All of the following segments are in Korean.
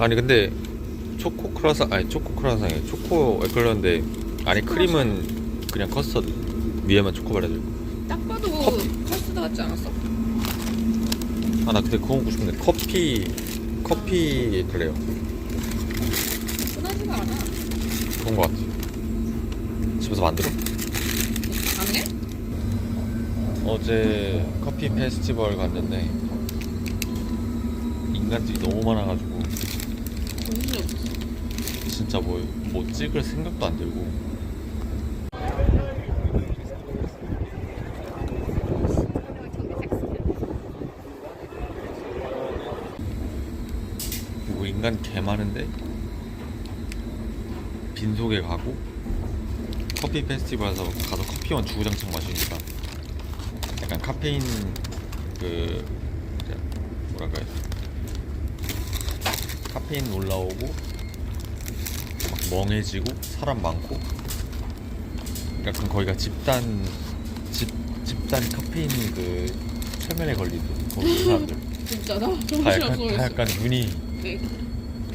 아니 근데 초코 크라상 아니 초코 크라상에 초코 에클런데 안에 크림은 그냥 커스터드 위에만 초코 발라져 있고 딱 봐도 커스터드 같지 않았어? 아 나 근데 그거 먹고 싶은데 커피 커피 그래요 흔하지가 않아. 그런 거 같아 집에서 만들어? 가능해? 어제 커피 페스티벌 갔는데 인간들이 너무 많아가지고 진짜 뭐, 뭐 찍을 생각도 안 들고. 뭐 인간 개 많은데? 빈속에 가고 커피 페스티벌에서 가서 커피만 주구장창 마시니까 약간 카페인 그 뭐랄까 요 카페인 올라오고 막 멍해지고 사람 많고. 약간 거기가 집단 집 집단 카페인 그 최면에 걸리듯 거기 사람들. 진짜 나다 정신 약간 없어. 다 약간 눈이 네.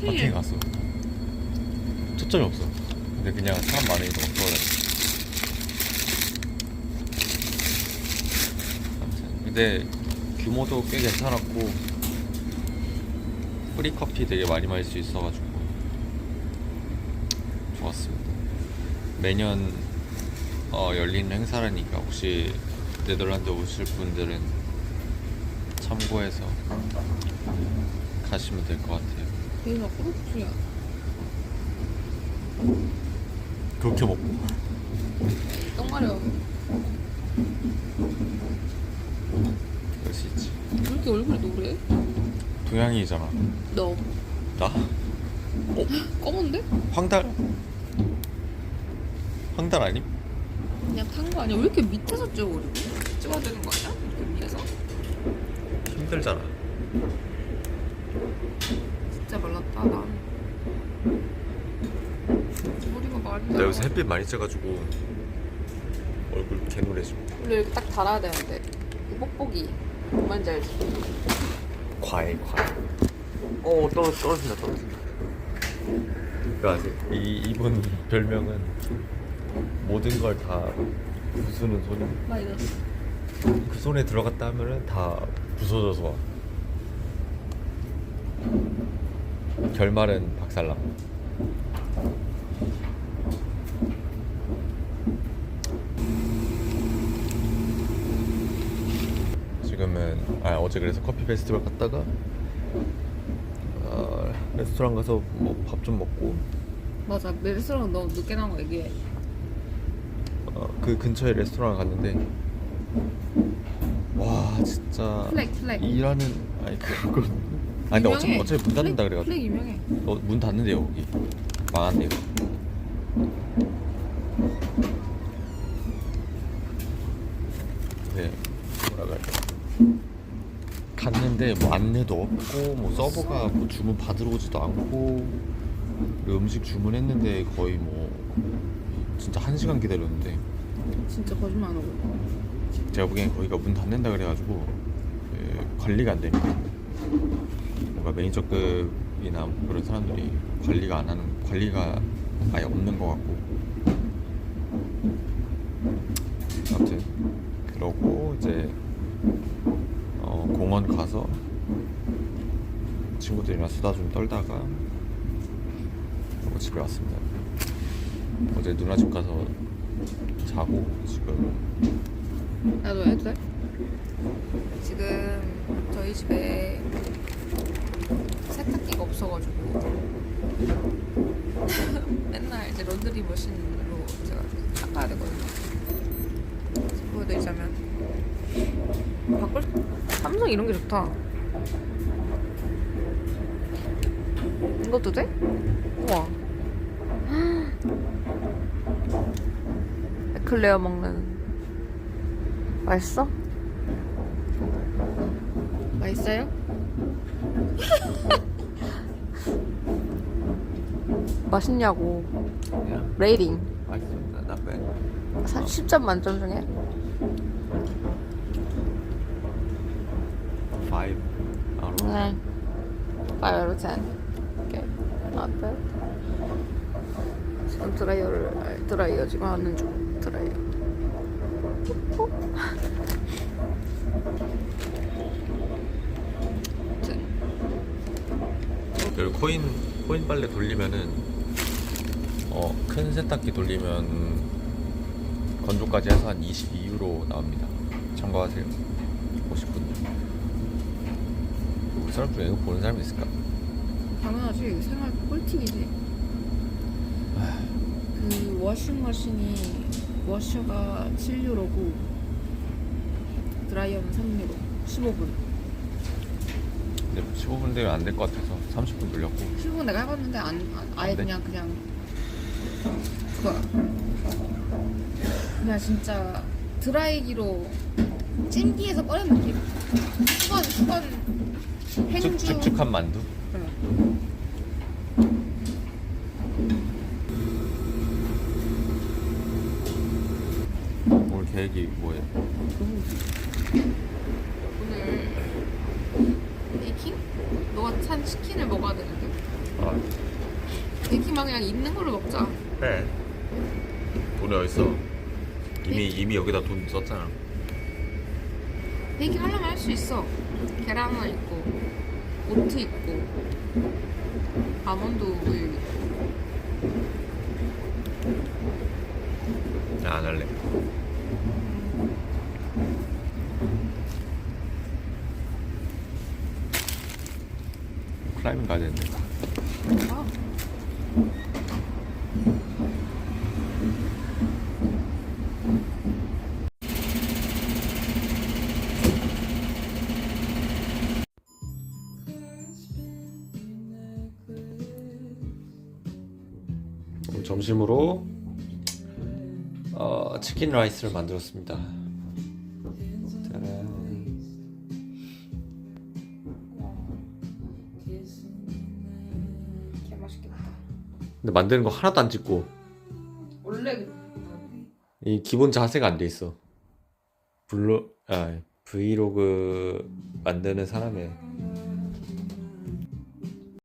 마트에 갔어 초점이 없어. 근데 그냥 사람 많으니까 막 아무튼. 근데 규모도 꽤 괜찮았고 프리 커피 되게 많이 마실 수 있어가지고. 좋았습니다. 매년 어, 열리는 행사라니까 혹시 네덜란드 오실 분들은 참고해서 가시면 될 것 같아요. 그래서 꼬르프야. 그렇게 먹고 똥마려. 그럴 수 있지 왜 이렇게 얼굴이 노래? 동양이잖아 너 나? 검은데? 황달 황달 아님? 그냥 탄 거 아니야? 왜 이렇게 밑에서 찍어? 찍어야 되는 거 아니야? 이렇게 위에서? 힘들잖아 진짜 말랐다 나. 머리가 많이 나 요새 햇빛 많이 쬐가지고 얼굴 개노래져 원래 이렇게 딱 달아야 되는데 이 뽁뽁이 뭔지 알지? 과일 과일. 어 떨어, 떨어진다 떨어진다. 그 아세요? 이, 이분 별명은 모든 걸 다 부수는 손이 마이너스 그 손에 들어갔다 하면은 다 부서져서 와. 결말은 박살나 지금은 아 어제 그래서 커피 페스티벌 갔다가 어, 레스토랑 가서 뭐 밥 좀 먹고. 맞아. 레스토랑 너무 늦게 나온 거 얘기해. 어, 그 근처에 레스토랑 갔는데. 와 진짜 플렉 플렉. 일하는 아니 그걸 아니 근데 어차피 유명해. 어차피 문 닫는다 플렉, 그래가지고. 플렉 유명해. 어, 문 닫는데요 여기. 망한데요 네. 뭐라 그래 갔는데 뭐 안내도 없고 뭐 서버가 뭐 주문 받으러 오지도 않고 음식 주문했는데 거의 뭐 진짜 한 시간 기다렸는데 진짜 거짓말 안 하고 제가 보기엔 거기가 문 닫는다 그래가지고 그 관리가 안 되니까 뭔가 매니저급이나 뭐 그런 사람들이 관리가 안 하는 관리가 아예 없는 것 같고 아무튼 그러고 이제 어, 공원 가서 친구들이랑 수다 좀 떨다가 그리고 집에 왔습니다 어제 누나 집 가서 자고 지금 나도 해도 돼? 지금 저희 집에 세탁기가 없어가지고 맨날 이제 런드리 머신으로 제가 닦아야 되거든요. 보여드리자면 바꿀 삼성 이런 게 좋다. 이것도 돼? 우와. 에클레어 먹는 맛있어? 맛있어요? 맛있냐고 레이팅 맛있습니다. 나빼. 10점 만점 중에 5 out of 네. 5 out of 10 오케이 앞에 지금 드라이어를 아, 드라이어 지금 하는 중. 드라이어. 여기 코인 코인 빨래 돌리면은 어 큰 세탁기 돌리면 건조까지 해서 한 22유로 나옵니다. 참고하세요. 50분. 우리 사람 중에 이거 보는 사람이 있을까? 당연하지. 생활 꿀팁이지. 그 워싱머신이 워셔가 7유로고 드라이어는 3유로. 15분. 근데 15분 되면 안 될 것 같아서 30분 돌렸고. 15분 내가 해봤는데 안, 안 아예 안 돼? 그냥 그냥. 그거야 그냥 진짜 드라이기로 찜기에서 꺼낸 느낌? 수건 수건 행주 축, 축축한 만두? 응. 오늘 계획이 뭐예요? 오늘 베이킹? 너가 찬 치킨을 먹어야 되는데 아, 베이킹만 그냥 있는 걸로 먹자 네. 돈이 어딨어? 이미 이미 여기다 돈 썼잖아. 베이킹 하려면 할 수 있어 계란 하나 있고 오트 있고 아몬드 우유 있고 나안 할래. 클라이밍 가야 되는데. 점심으로 어, 치킨 라이스를 만들었습니다. 짜란. 개 맛있겠다 근데 만드는 거 하나도 안 찍고 원래 그- 이 기본 자세가 안 돼 있어. 블로 아 브이로그 만드는 사람의